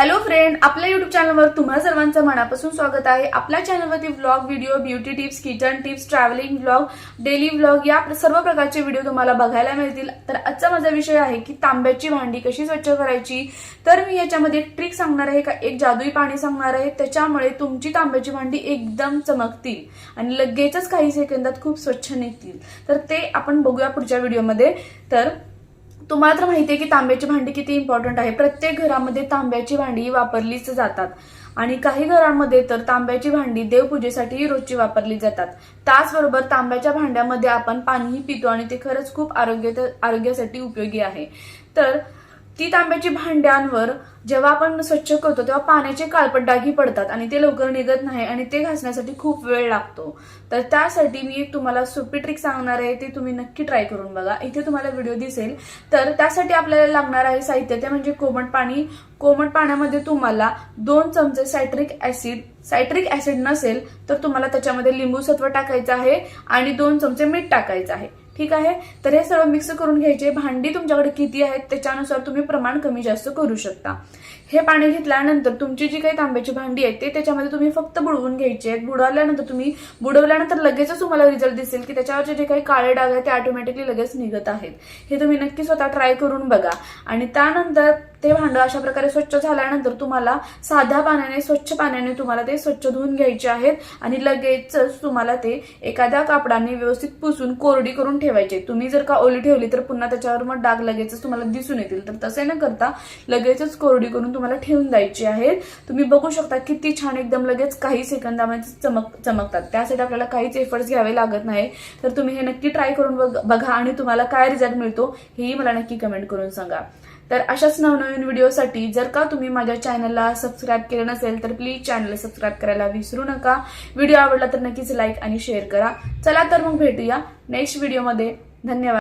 Hello friend आपल्या YouTube चॅनलवर तुम्हा सर्वांचं मनापासून स्वागत आहे. आपल्या चॅनलवरती vlog video beauty tips kitchen tips travelling vlog daily vlog या सर्व प्रकारचे व्हिडिओ तुम्हाला बघायला मिळतील. तर आजचा माझा विषय आहे की तांब्याची भांडी कशी स्वच्छ करायची? तर मी याच्यामध्ये एक ट्रिक सांगणार आहे का? एक जादुई पाणी सांगणार आहे. त्याच्यामुळे तुमची तांब्याची भांडी एकदम चमकतील आणि लगेचच काही सेकंदात खूप स्वच्छ निघतील. तर ते आपण बघूया पुढच्या व्हिडिओमध्ये तर तुम्हाला तर माहिती आहे की तांब्याची भांडी किती इम्पॉर्टंट आहे. प्रत्येक घरामध्ये तांब्याची भांडी वापरलीच जातात. आणि काही घरांमध्ये तर तांब्याची भांडी देवपूजेसाठी रोजची वापरली जातात. त्याचबरोबर तांब्याच्या भांड्यामध्ये आपण पाणीही पितो आणि ते खरंच खूप आरोग्य आरोग्यासाठी उपयोगी आहे. तर ती तांब्याची भांड्यांवर जेव्हा आपण स्वच्छ करतो तेव्हा पाण्याचे काळपट डागी पडतात आणि ते लवकर निघत नाही आणि ते घासण्यासाठी खूप वेळ लागतो. तर त्यासाठी मी एक तुम्हाला सोपी ट्रिक सांगणार आहे ते तुम्ही नक्की ट्राय करून बघा. इथे तुम्हाला व्हिडिओ दिसेल. तर त्यासाठी आपल्याला लागणार आहे साहित्य ते म्हणजे कोमट पाणी. कोमट पाण्यामध्ये तुम्हाला दोन चमचे सायट्रिक ऍसिड सायट्रिक ऍसिड नसेल तर तुम्हाला त्याच्यामध्ये लिंबू सत्व टाकायचं आहे आणि दोन चमचे मीठ टाकायचं आहे. ठीक आहे? तर हे सर्व मिक्स करून घ्यायचे. भांडी तुमच्याकडे किती आहेत? त्याच्यानुसार तुम्ही प्रमाण कमी जास्त करू शकता. हे पाणी घेतल्यानंतर तुमची जी काही तांब्याची भांडी आहे ते त्याच्यामध्ये तुम्ही फक्त बुडवून घ्यायचे आहेत. बुडवल्यानंतर तुम्ही बुडवल्यानंतर लगेचच तुम्हाला रिझल्ट दिसेल की त्याच्यावरचे जे काही काळे डाग आहेत ते ऑटोमॅटिकली लगेच निघत आहेत. हे तुम्ही नक्की स्वतः ट्राय करून बघा. आणि त्यानंतर ते भांडं अशा प्रकारे स्वच्छ झाल्यानंतर तुम्हाला साध्या पाण्याने स्वच्छ पाण्याने तुम्हाला ते स्वच्छ धुवून घ्यायचे आहेत आणि लगेचच तुम्हाला ते एखाद्या कापडाने व्यवस्थित पुसून कोरडी करून ठेवायचे. तुम्ही जर का ओली ठेवली तर पुन्हा त्याच्यावर मग डाग लगेचच तुम्हाला दिसून येतील. तर तसे न करता लगेचच कोरडी करून तुम्हाला ठेवून द्यायची आहेत. तुम्ही बघू शकता किती छान एकदम लगेच काही सेकंदामध्ये चमक चमकतात. त्यासाठी आपल्याला काहीच एफर्ट्स घ्यावे लागत नाही. तर तुम्ही हे नक्की ट्राय करून बघा आणि तुम्हाला काय रिझल्ट मिळतो हेही मला नक्की कमेंट करून सांगा. तर अशाच नवनवीन व्हिडिओसाठी जर का तुम्ही माझ्या चॅनलला सबस्क्राईब केलं नसेल तर प्लीज चॅनलला सबस्क्राईब करायला विसरू नका. व्हिडिओ आवडला तर नक्कीच लाईक आणि शेअर करा. चला तर मग भेटूया नेक्स्ट व्हिडिओमध्ये. धन्यवाद.